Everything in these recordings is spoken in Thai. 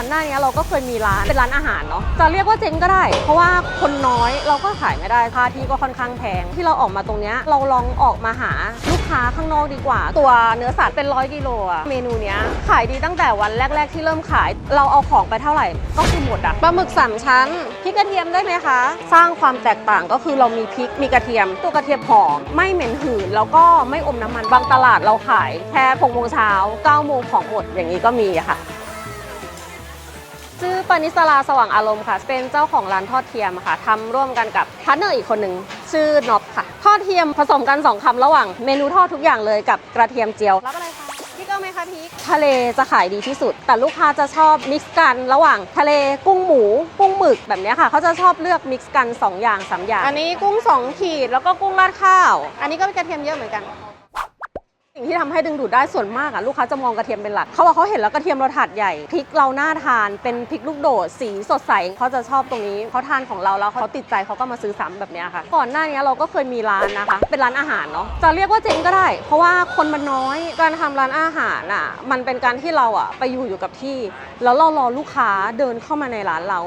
อนหน้านี้เราก็เคยมีร้านเป็นร้านอาหารเนาะจะเรียกว่าเจ๊งก็ได้ เพราะว่าคนน้อยเราก็ขายไม่ได้ค่าที่ก็ค่อนข้างแพงที่เราออกมาตรงเนี้ยเราลองออกมาหาลูกค้าข้างนอกดีกว่า ตัวเนื้อสัตว์เป็นร้อยกิโลอะเมนูเนี้ยขายดีตั้งแต่วันแรก ๆ ที่เริ่มขาย เราเอาของไปเท่าไหร่ ก็คือหมดอะปลาหมึกสามชั้นพริกกระเทียมได้ไหมคะ สร้างความแตกต่างก็คือเรามีพริกมีกระเทียม ตัวกระเทียมหอมไม่เหม็นหืนแล้วก็ไม่อมน้ำมันบางตลาดเราขายแค่หกโมงเช้าเก้าโมงของหมดอย่างนี้ก็มีค่ะ ชื่อปานิสลาสว่างอารมณ์ค่ะ เป็นเจ้าของร้านทอดเทียมค่ะทำร่วมกันกับพาร์ทเนอร์อีกคนหนึ่งชื่อน็อปค่ะ ทอดเทียมผสมกัน 2คำระหว่างเมนูทอดทุกอย่างเลยกับกระเทียมเจียวรับอะไรคะพี่ก็ไหมคะพี่ทะเลจะขายดีที่สุด แต่ลูกค้าจะชอบมิกซ์กันระหว่างทะเลกุ้งหมูกุ้งหมึกแบบนี้ค่ะ เขาจะชอบเลือกมิกซ์กัน 2 อย่าง3อย่าง อันนี้กุ้ง2ขีดแล้วก็กุ้งราดข้าว อันนี้ก็เป็นกระเทียมเยอะเหมือนกัน สิ่งที่ทำให้ดึงดูดได้ส่วนมากอะลูกค้าจะมองกระเทียมเป็นหลักเขาบอกเขาเห็นแล้วกระเทียมเราถาดใหญ่พริกเราหน่าทานเป็นพริกลูกโดดสีสดใสเขาจะชอบตรงนี้เขาทานของเราแล้วเขาติดใจเขาก็มาซื้อซ้ำแบบนี้ค่ะ ก่อนหน้านี้เราก็เคยมีร้านนะคะ เป็นร้านอาหารเนาะจะเรียกว่าเจ๊งก็ได้ เพราะว่าคนมันน้อยการทำร้านอาหารอะมันเป็นการที่เราอะไปอยู่อยู่กับที่ แล้วเรารอลูกค้าเดินเข้ามาในร้านเรา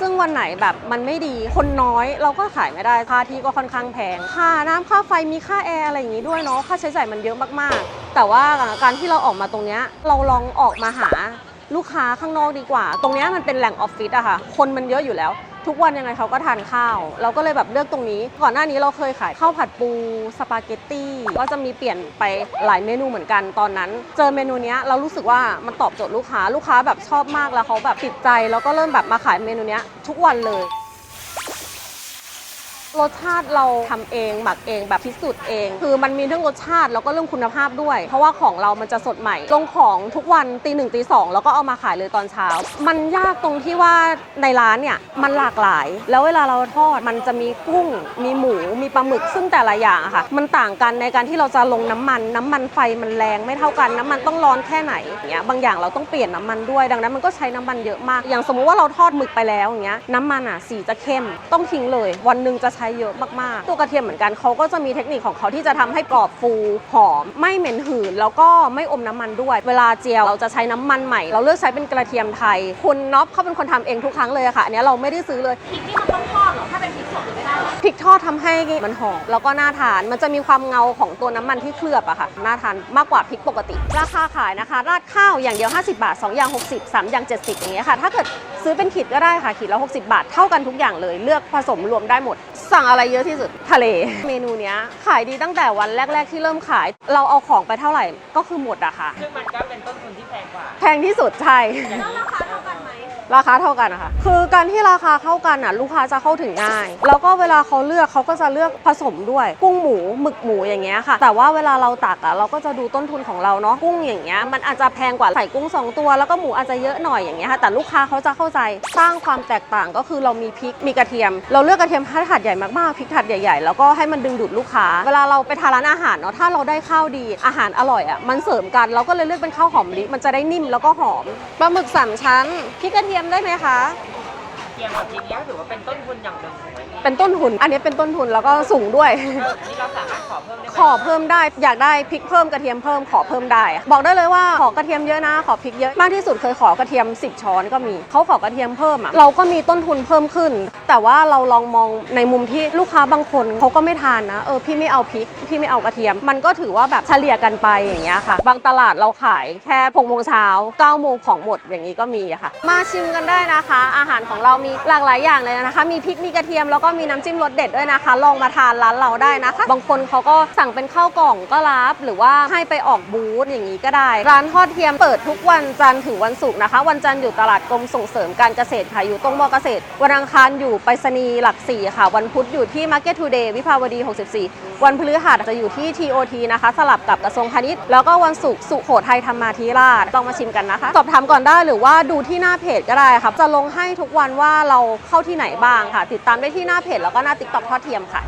ซึ่งวันไหนแบบมันไม่ดีคนน้อยเราก็ขายไม่ได้ค่าที่ก็ค่อนข้างแพงค่าน้ำค่าไฟมีค่าแอร์อะไรอย่างนี้ด้วยเนาะค่าใช้จ่ายมันเยอะมากๆ แต่ว่าการที่เราออกมาตรงเนี้ยเราลองออกมาหาลูกค้าข้างนอกดีกว่า ตรงเนี้ยมันเป็นแหล่งออฟฟิศอะค่ะ คนมันเยอะอยู่แล้ว ทุกวันยังไงเขาก็ทานข้าว เราก็เลยแบบเลือกตรงนี้ ก่อนหน้านี้เราเคยขายข้าวผัดปูสปาเกตตี้ก็จะมีเปลี่ยนไปหลายเมนูเหมือนกันตอนนั้น เจอเมนูเนี้ยเรารู้สึกว่ามันตอบโจทย์ลูกค้าลูกค้าแบบชอบมากแล้วเขาแบบติดใจ แล้วก็เริ่มแบบมาขายเมนูเนี้ยทุกวันเลย รสชาติเราทำเองหมักเองแบบพิสูจน์เอง คือมันมีเรื่องรสชาติแล้วก็เรื่องคุณภาพด้วย เพราะว่าของเรามันจะสดใหม่ ลงของทุกวันตีหนึ่งตีสองแล้วก็เอามาขายเลยตอนเช้า มันยากตรงที่ว่าในร้านเนี่ยมันหลากหลาย แล้วเวลาเราทอดมันจะมีกุ้ง มีหมูมีปลาหมึกซึ่งแต่ละอย่างค่ะ มันต่างกันในการที่เราจะลงน้ำมัน น้ำมันไฟมันแรงไม่เท่ากันน้ำมันต้องร้อนแค่ไหนอย่างเงี้ยบางอย่างเราต้องเปลี่ยนน้ำมันด้วย ดังนั้นมันก็ใช้น้ำมันเยอะมาก อย่างสมมุติว่าเราทอดหมึกไปแล้วอย่างเงี้ยน้ำมันอะสีจะเข้มต้องทิ้งเลย วันหนึ่งจะใช้เยอะมากๆ ตัวกระเทียมเหมือนกันเขาก็จะมีเทคนิคของเขาที่จะทำให้กรอบฟูหอม ไม่เหม็นหืน แล้วก็ไม่อมน้ำมันด้วย เวลาเจียวเราจะใช้น้ำมันใหม่ เราเลือกใช้เป็นกระเทียมไทย คุณน็อปเขาเป็นคนทำเองทุกครั้งเลยอะค่ะ อันเนี้ยเราไม่ได้ซื้อเลยพริกนี่มันต้องทอดเหรอ ถ้าเป็นพริกสดไม่ได้พริกทอดทำให้มันหอมแล้วก็น่าทาน มันจะมีความเงาของตัวน้ำมันที่เคลือบอะค่ะ น่าทานมากกว่าพริกปกติ ราคาขายนะคะ ราดข้าวอย่างเดียว 50 บาท 2 อย่าง 60 3 อย่าง 70 อย่างเงี้ยค่ะ ถ้าเกิดซื้อเป็นขีดก็ได้ค่ะ ขีดละ 60 บาท เท่ากันทุกอย่างเลย เลือกผสมรวมได้หมด สั่งอะไรเยอะที่สุดทะเล เมนูเนี้ยขายดีตั้งแต่วันแรก ๆ ที่เริ่มขาย เราเอาของไปเท่าไหร่ก็คือหมดอะค่ะ ซึ่งมันก็เป็นต้นทุนที่แพงกว่า แพงที่สุดใช่ แล้วราคาเท่ากันไหม ราคาเท่ากันนะคะคือการที่ราคาเท่ากันอะลูกค้าจะเข้าถึงง่าย แล้วก็เวลาเขาเลือกเขาก็จะเลือกผสมด้วย กุ้งหมูหมึกหมูอย่างเงี้ยค่ะ แต่ว่าเวลาเราตักอะเราก็จะดูต้นทุนของเราเนาะกุ้งอย่างเงี้ยมันอาจจะแพงกว่าใส่กุ้งสองตัว แล้วก็หมูอาจจะเยอะหน่อยอย่างเงี้ยค่ะแต่ลูกค้าเขาจะเข้าใจสร้างความแตกต่างก็คือเรามีพริกมีกระเทียม เราเลือกกระเทียมให้ถาดใหญ่มากๆพริกถาดใหญ่ๆ แล้วก็ให้มันดึงดูดลูกค้า เวลาเราไปทานร้านอาหารเนาะถ้าเราได้ข้าวดีอาหารอร่อยอะมันเสริมกันเราก็เลยเลือกเป็นข้าวหอมลิมันจะได้นิ่มแล้วก็หอมปลาหมึกสามชั้นพริกกระเทียมได้ไหมคะ เทียมกับทีเนี้ยถือว่าเป็นต้นทุนอย่างหนึ่งถูกไหมเป็นต้นทุน อันนี้เป็นต้นทุนแล้วก็สูงด้วยเออนี่เราสามารถขอเพิ่มได้ไหมขอเพิ่มได้อยากได้พริกเพิ่มกระเทียมเพิ่มขอเพิ่มได้ บอกได้เลยว่าขอกระเทียมเยอะนะขอพริกเยอะมากที่สุดเคยขอกระเทียม 10 ช้อนก็มีเขาขอกระเทียมเพิ่มอะเราก็มีต้นทุนเพิ่มขึ้น แต่ว่าเราลองมองในมุมที่ลูกค้าบางคนเขาก็ไม่ทานนะเออพี่ไม่เอาพริกพี่ไม่เอากระเทียม มันก็ถือว่าแบบเฉลี่ยกันไปอย่างเงี้ยค่ะ บางตลาดเราขายแค่หกโมงเช้าเก้าโมงของหมดอย่างนี้ก็มีอะค่ะ มาชิมกันได้นะคะ อาหารของเรามีหลากหลายอย่างเลยนะคะ มีพริกมีกระเทียมแล้วก็มีน้ำจิ้มรสเด็ดด้วยนะคะ ลองมาทานร้านเราได้นะคะ บางคนเขาก็สั่งเป็นข้าวกล่องก็รับหรือว่าให้ไปออกบูธอย่างนี้ก็ได้ ร้านทอดเทียมเปิดทุกวันจันทร์ถึงวันศุกร์นะคะ วันจันทร์อยู่ตลาดกรมส่งเสริมการเกษตรค่ะอยู่ตรงมอเกษตร วันอังคารอยู่ไปรษณีย์หลักสี่ค่ะ วันพุธอยู่ที่ Market Today วิภาวดี 64 วันพฤหัสจะอยู่ที่ TOT นะคะ สลับกับกระทรวงพาณิชย์ แล้วก็วันศุกร์สุโขทัยธรรมาธิราชต้องมาชิมกันนะคะ สอบถามก่อนได้หรือว่าดูที่หน้าเพจก็ได้ครับจะลงให้ทุกวันว่าเราเข้าที่ไหนบ้างค่ะ ติดตามได้ที่หน้าเพจแล้วก็หน้าติ๊กต็อกทอดเทียมค่ะ